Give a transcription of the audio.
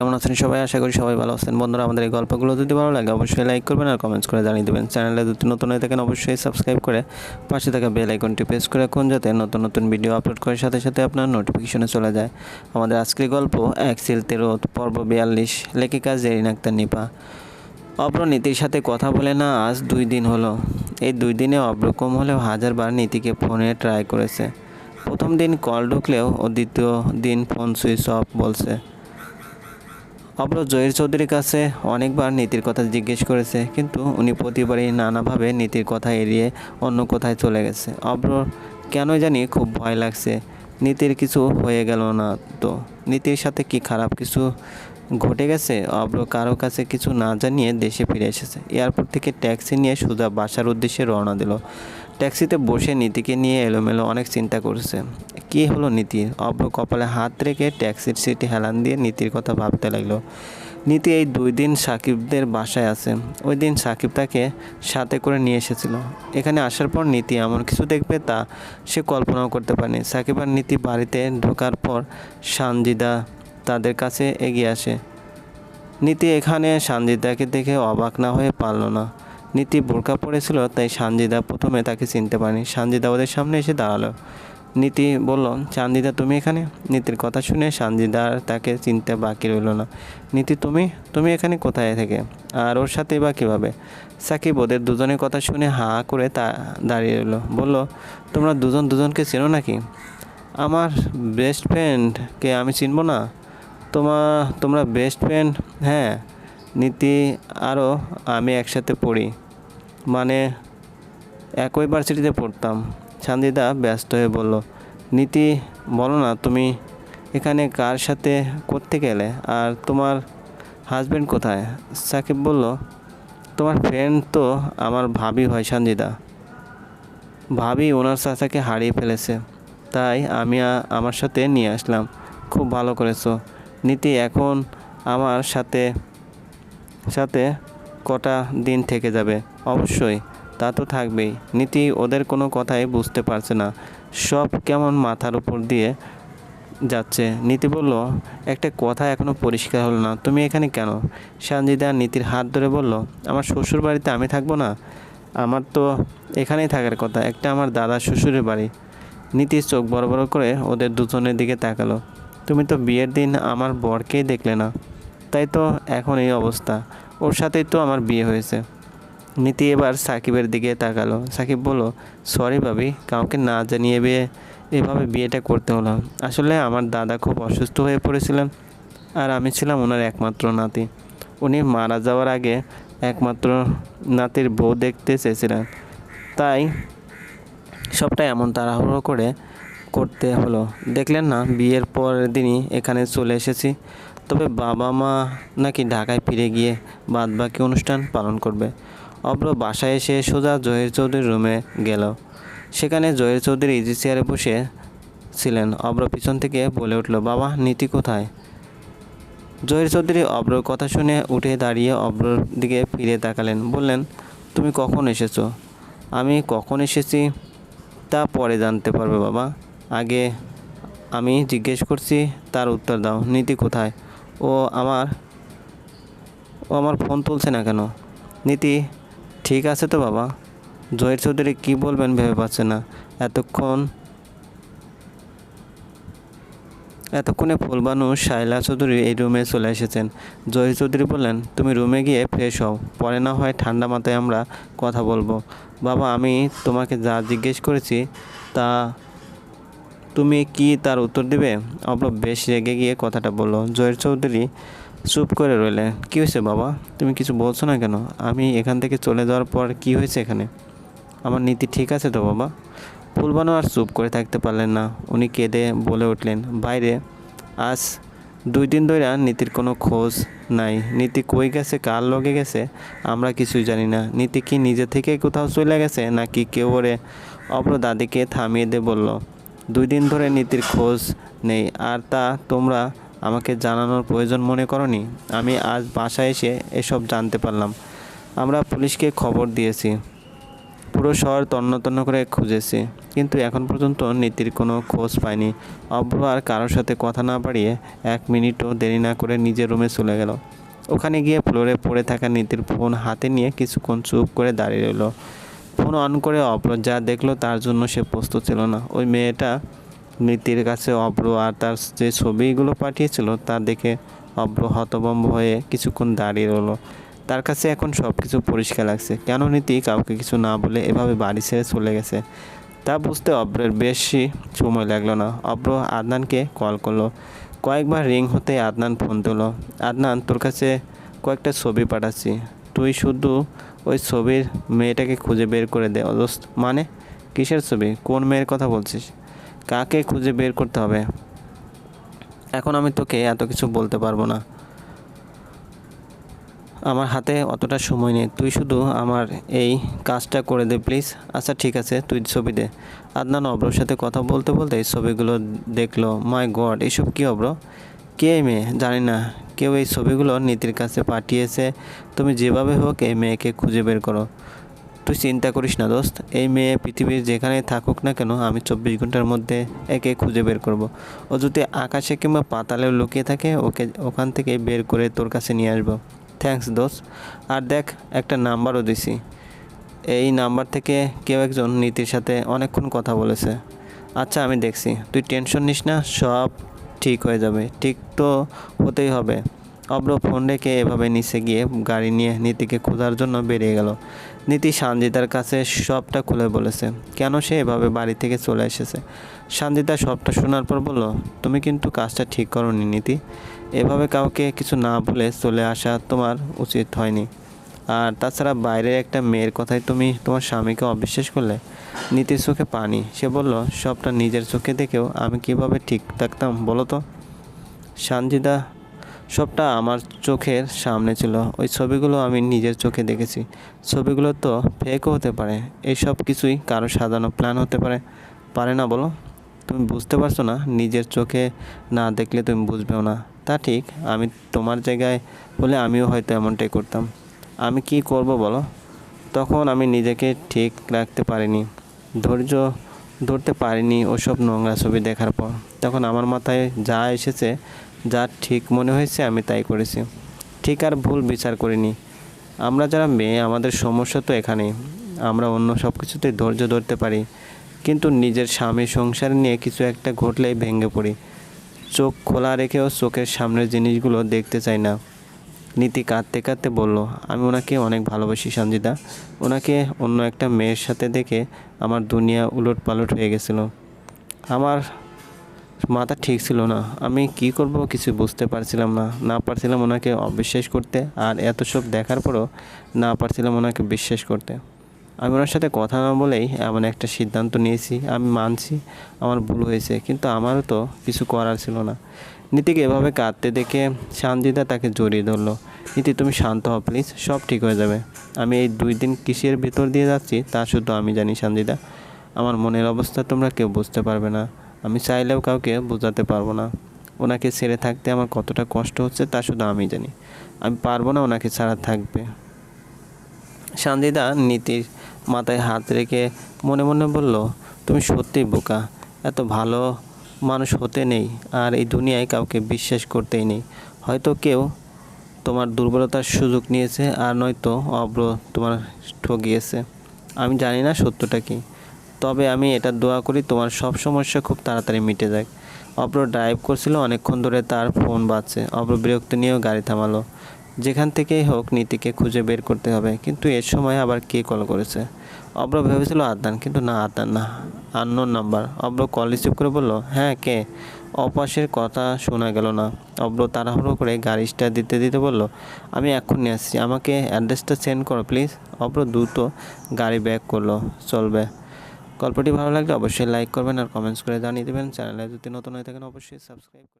কেমন আছেন সবাই? আশা করি সবাই ভালো আছেন। বন্ধুরা, আমাদের এই গল্পগুলো যদি ভালো লাগে, অবশ্যই লাইক করবেন আর কমেন্টস করে জানিয়ে দেবেন। চ্যানেলে যদি নতুন হয়ে থাকেন, অবশ্যই সাবস্ক্রাইব করে পাশে থাকা বেল আইকনটি প্রেস করে রাখুন, যাতে নতুন নতুন ভিডিও আপলোড করার সাথে সাথে আপনার নোটিফিকেশনে চলে যায়। আমাদের আজকের গল্প এক সিল তেরো পর্ব বিয়াল্লিশ, লেখিকা জেরিন আক্তার নিপা। অব্র নীতির সাথে কথা বলে না, আজ দুই দিন হলো। এই দুই দিনে অব্র কম হলেও হাজারবার নীতিকে ফোনে ট্রাই করেছে। প্রথম দিন কল ঢুকলেও ও দ্বিতীয় দিন ফোন সুইচ অফ বলছে। অব্র জহির চৌধুরীর কাছে অনেকবার নীতির কথা জিজ্ঞেস করেছে, কিন্তু উনি প্রতিবারই নানাভাবে নীতির কথা এড়িয়ে অন্য কোথায় চলে গেছে। অব্র কেন জানি খুব ভয় লাগছে, নীতির কিছু হয়ে গেল না তো। নীতির সাথে কি খারাপ কিছু ঘটে গেছে? অব্র কারও কাছে কিছু না জানিয়ে দেশে ফিরে এসেছে। এয়ারপোর্ট থেকে ট্যাক্সি নিয়ে সোজা বাসার উদ্দেশ্যে রওনা দিল। ট্যাক্সিতে বসে নীতিকে নিয়ে এলোমেলো অনেক চিন্তা করছে। কী হলো নীতির অব্র কপালে হাত রেখে ট্যাক্সির সিটে হেলান দিয়ে নীতির কথা ভাবতে লাগল। নীতি এই দুই দিন সাকিবদের বাসায় আছে। ওই দিন সাকিব তাকে সাথে করে নিয়ে এসেছিল। এখানে আসার পর নীতি এমন কিছু দেখবে তা সে কল্পনাও করতে পারেনি। সাকিব আর নীতি বাড়িতে ঢোকার পর সানজিদা তাদের কাছে এগিয়ে আসে। নীতি এখানে সানজিদাকে দেখে অবাক না হয়ে পারল না। নীতি বোরকা পড়েছিল তাই সানজিদা প্রথমে তাকে চিনতে পারেনি। সানজিদা ওদের সামনে এসে দাঁড়াল। নীতি বলল, চান্দিদা, তুমি এখানে? নীতির কথা শুনে সানজিদা আর তাকে চিনতে বাকি রইল না। নীতি, তুমি? তুমি এখানে কোথায় থেকে? আর ওর সাথে বা কীভাবে? সাকিব ওদের দুজনের কথা শুনে হা করে তা দাঁড়িয়ে রইল। বলল, তোমরা দুজন দুজনকে চেনো নাকি? আমার বেস্ট ফ্রেন্ডকে আমি চিনবো না? তোমার তোমরা বেস্ট ফ্রেন্ড হ্যাঁ নীতি আরও আমি একসাথে পড়ি। মানে একই ভার্সিটিতে পড়তাম। সান্দিদা ব্যস্ত হয়ে বলল, নীতি, বলো না, তুমি এখানে কার সাথে করতে গেলে? আর তোমার হাজবেন্ড কোথায়? সাকিব বলল, তোমার ফ্রেন্ড তো আমার ভাবি হয় সঞ্জিদা ভাবি ওনার চাচাকে হারিয়ে ফেলেছে। তাই আমি আমার সাথে নিয়ে আসলাম। খুব ভালো করেছ। নীতি, এখন আমার সাথে সাথে কটা দিন থেকে যাবে? অবশ্যই। তা তো থাকবেই। নীতি ওদের কোনো কথাই বুঝতে পারছে না। সব কেমন মাথার উপর দিয়ে যাচ্ছে। নীতি বলল, একটা কথা এখনও পরিষ্কার হলো না। তুমি এখানে কেন? সঞ্জিদা নীতির হাত ধরে বলল, আমার শ্বশুর বাড়িতে আমি থাকব না। আমার তো এখানেই থাকার কথা। একটা আমার দাদা শ্বশুরের বাড়ি। নীতি চোখ বড় বড় করে ওদের দুজনের দিকে তাকালো। তুমি তো বিয়ের দিন আমার বরকেই দেখলে না। তাই তো এখন এই অবস্থা। ওর সাথেই তো আমার বিয়ে হয়েছে। নীতি এবার সাকিবের দিকে তাকালো। সাকিব বলল সরি ভাবি, কাউকে না জানিয়ে বিয়ে, এভাবে বিয়েটা করতে হলো। আসলে আমার দাদা খুব অসুস্থ হয়ে পড়েছিলেন আর আমি ছিলাম ওনার একমাত্র নাতি। উনি মারা যাওয়ার আগে একমাত্র নাতির বউ দেখতে চেয়েছিলেন। তাই সবটা এমন তাড়াহুড়ো করে করতে হলো। দেখলেন না, বিয়ের পরের দিনই এখানে চলে এসেছি। তবে বাবা মা নাকি ঢাকায় ফিরে গিয়ে বাদ বাকি অনুষ্ঠান পালন করবে। অব্র বাসায় এসে সোজা জহির চৌধুরীর রুমে গেল। সেখানে জহির চৌধুরী ইজি চেয়ারে বসে ছিলেন। অব্র পিছন থেকে বলে উঠল, বাবা, নীতি কোথায়? জহির চৌধুরী অব্রর কথা শুনে উঠে দাঁড়িয়ে অব্রর দিকে ফিরে তাকালেন। বললেন, তুমি কখন এসেছ? আমি কখন এসেছি তা পরে জানতে পারবে, বাবা। আগে আমি জিজ্ঞেস করছি, তার উত্তর দাও। নীতি কোথায়? ও আমার ও আমার ফোন তুলছে না কেন? নীতি ঠিক আছে তো বাবা? জহির চৌধুরী কী বলবেন ভেবে পাচ্ছে না। এতক্ষণ এতক্ষণে ফুলবানু শাইলা চৌধুরী এই রুমে চলে এসেছেন। জহির চৌধুরী বললেন, তুমি রুমে গিয়ে ফ্রেশ হও। পরে না হয় ঠান্ডা মাথায় আমরা কথা বলব। বাবা, আমি তোমাকে যা জিজ্ঞেস করেছি তা তুমি কি তার উত্তর দিবে? অব্র বেশ রেগে গিয়ে কথাটা বলল। জয়ের চৌধুরী চুপ করে রইলেন কী হয়েছে বাবা? তুমি কিছু বলছো না কেন? আমি এখান থেকে চলে যাওয়ার পর কি হয়েছে এখানে? আমার নীতি ঠিক আছে তো বাবা? ফুলবানো আর চুপ করে থাকতে পারলেন না। উনি কেঁদে বলে উঠলেন বাইরে আজ দুই দিন ধরে নীতির কোনো খোঁজ নাই। নীতি কই গেছে? কার লগে গেছে? আমরা কিছুই জানি না। নীতি কি নিজে থেকে কোথাও চলে গেছে? নাকি কেউ ওরে অপর দাদিকে থামিয়ে দিয়ে বলল, দুই দিন ধরে নীতির খোঁজ নেই। আর তা তোমরা আমাকে জানানোর প্রয়োজন মনে করনি। আমি আজ বাসায় এসে এসব জানতে পারলাম। আমরা পুলিশকে খবর দিয়েছি। পুরো শহর তন্ন তন্ন করে খুঁজেছি। কিন্তু এখন পর্যন্ত নীতির কোনো খোঁজ পাইনি। অভ্র আর কারোর সাথে কথা না বাড়িয়ে এক মিনিটও দেরি না করে নিজের রুমে চলে গেল। ওখানে গিয়ে ফ্লোরে পড়ে থাকা নীতির ফোন হাতে নিয়ে কিছুক্ষণ চুপ করে দাঁড়িয়ে রইল। ফোন অন করে অভ্র যা দেখল তার জন্য সে প্রস্তুত ছিল না। ওই মেয়েটা নীতির কাছে অব্র আর তার যে ছবিগুলো পাঠিয়েছিল, তা দেখে অভ্র হতভম্ব হয়ে কিছুক্ষণ দাঁড়িয়ে রইল। তার কাছে এখন সব কিছু পরিষ্কার লাগছে। কেন নীতি কাউকে কিছু না বলে এভাবে বাড়ি ছেড়ে চলে গেছে? তা বুঝতে অব্রের বেশি সময় লাগল না। অব্র আদনানকে কল করল। কয়েকবার রিং হতে আদনান ফোন তুলো আদনান, তোর কাছে কয়েকটা ছবি পাঠাচ্ছি। তুই শুধু ওই ছবির মেয়েটাকে খুঁজে বের করে দে দোস্ত মানে কিসের ছবি? কোন মেয়ের কথা বলছিস? কাকে খুঁজে বের করতে হবে? এখন আমি তোকে এত কিছু বলতে পারব না। আমার হাতে অতটা সময় নেই। তুই শুধু আমার এই কাজটা করে দে, প্লিজ। আচ্ছা ঠিক আছে, তুই ছবি দে। আদনান অব্রর সাথে কথা বলতে বলতে এই ছবিগুলো দেখল। মাই গড, এসব কী অব্র? কে মেয়ে? জানি না। কেউ এই ছবিগুলো নীতির কাছে পাঠিয়েছে। তুমি যেভাবে হোক এই মেয়েকে খুঁজে বের করো। তুই চিন্তা করিস না, দোস্ত। এই মেয়ে পৃথিবীর যেখানে থাকুক না কেন, আমি চব্বিশ ঘণ্টার মধ্যে একে খুঁজে বের করব। ও যদি আকাশে কিংবা পাতালেও লুকিয়ে থাকে, ওকে ওখান থেকে বের করে তোর কাছে নিয়ে আসব। থ্যাঙ্কস দোস্ত। আর দেখ, একটা নাম্বারও দিছি। এই নাম্বার থেকে কেউ একজন নীতির সাথে অনেকক্ষণ কথা বলেছে। আচ্ছা আমি দেখছি। তুই টেনশন নিস না, সব ঠিক হয়ে যাবে। ঠিক তো হতেই হবে। অব্র ফোন রেখে এভাবে নিচে গিয়ে গাড়ি নিয়ে নীতিকে খোঁজার জন্য বেরিয়ে গেল। নীতি সানজিদার কাছে সবটা খুলে বলেছে, কেন সে এভাবে বাড়ি থেকে চলে এসেছে? সানজিদা সবটা শোনার পর বলল, তুমি কিন্তু কাজটা ঠিক করনি নীতি। এভাবে কাউকে কিছু না বলে চলে আসা তোমার উচিত হয়নি। আর তাছাড়া বাইরের একটা মেয়ের কথায় তুমি তোমার স্বামীকে অবিশ্বাস করলে? নীতির চোখে পানি। সে বলল, সবটা নিজের চোখে দেখেও আমি কীভাবে ঠিক থাকতাম বলো তো? সানজিদা সবটা আমার চোখের সামনে ছিল। ওই ছবিগুলো আমি নিজের চোখে দেখেছি। ছবিগুলো তো ফেকও হতে পারে। এই সব কিছুই কারও সাজানো প্ল্যান হতে পারে। পারে না বলো? তুমি বুঝতে পারছ না? নিজের চোখে না দেখলে তুমি বুঝবেও না। তা ঠিক, আমি তোমার জায়গায় হলে আমিও হয়তো এমনটাই করতাম। আমি কি করব বলো? তখন আমি নিজেকে ঠিক রাখতে পারিনি। ধৈর্য ধরতে পারিনি ওসব নোংরা ছবি দেখার পর। তখন আমার মাথায় যা এসেছে যা ঠিক মনে হয়েছে আমি তাই করেছি। ঠিক আর ভুল বিচার করিনি। আমরা যারা মেয়ে, আমাদের সমস্যা তো এখানেই। আমরা অন্য সব কিছুতেই ধৈর্য ধরতে পারি। কিন্তু নিজের স্বামী সংসার নিয়ে কিছু একটা ঘটলেই ভেঙে পড়ি। চোখ খোলা রেখেও চোখের সামনের জিনিসগুলো দেখতে চাই না। নীতি কাঁদতে কাঁদতে বলল, আমি ওনাকে অনেক ভালোবাসি সঞ্জিতা ওনাকে অন্য একটা মেয়ের সাথে দেখে আমার দুনিয়া উলট পালট হয়ে গেছিল। আমার মাথা ঠিক ছিল না। আমি কি করব কিছু বুঝতে পারছিলাম না। না পারছিলাম ওনাকে অবিশ্বাস করতে আর এত সব দেখার পরও না পারছিলাম ওনাকে বিশ্বাস করতে। আমি ওনার সাথে কথা না বলেই এমন একটা সিদ্ধান্ত নিয়েছি, আমি মানছি আমার ভুল হয়েছে, কিন্তু আমারও তো কিছু করার ছিল না। নীতিকে এভাবে কাঁদতে দেখে শান্তিদা তাকে জড়িয়ে ধরলো। নীতি, তুমি শান্ত হও, প্লিজ, সব ঠিক হয়ে যাবে। আমি এই দুই দিন কিসের ভেতর দিয়ে যাচ্ছি তা শুধু আমি জানি, শান্তিদা। আমার মনের অবস্থা তোমরা কেউ বুঝতে পারবে না। আমি চাইলেও কাউকে বোঝাতে পারব না। ওনাকে ছেড়ে থাকতে আমার কতটা কষ্ট হচ্ছে তা শুধু আমি জানি। আমি পারব না ওনাকে ছাড়া থাকবে। সান্দিদা নীতির মাথায় হাত রেখে মনে মনে বলল, তুমি সত্যিই বোকা। এত ভালো মানুষ হতে নেই আর এই দুনিয়ায় কাউকে বিশ্বাস করতেই নেই। হয়তো কেউ তোমার দুর্বলতার সুযোগ নিয়েছে আর নয়তো অব্র তোমার ঠকিয়েছে আমি জানি না সত্যটা কি। তবে আমি এটা দোয়া করি, তোমার সব সমস্যা খুব তাড়াতাড়ি মিটে যায় অব্র ড্রাইভ করছিল অনেকক্ষণ ধরে তার ফোন বাজছে। অব্র বিরক্ত নিয়েও গাড়ি থামালো। যেখান থেকেই হোক নীতিকে খুঁজে বের করতে হবে, কিন্তু এর সময় আবার কে কল করেছে? অব্র ভেবেছিল আদান কিন্তু না আদান না। আননোন নাম্বার অব্র কল রিসিভ করে বলল হ্যাঁ কে? অপাসের কথা শোনা গেল না। অব্র তাড়াহুড়ো করে গাড়ি স্টার্ট দিতে দিতে বলল, আমি এক্ষুনি আসছি। আমাকে অ্যাড্রেসটা সেন্ড করো প্লিজ অব্র দ্রুত গাড়ি ব্যাক করল। চলবে। গল্পটি ভালো লাগলে অবশ্যই লাইক করবেন আর কমেন্টস করে জানিয়ে দেবেন। চ্যানেলে যদি নতুন হয়ে থাকেন, অবশ্যই সাবস্ক্রাইব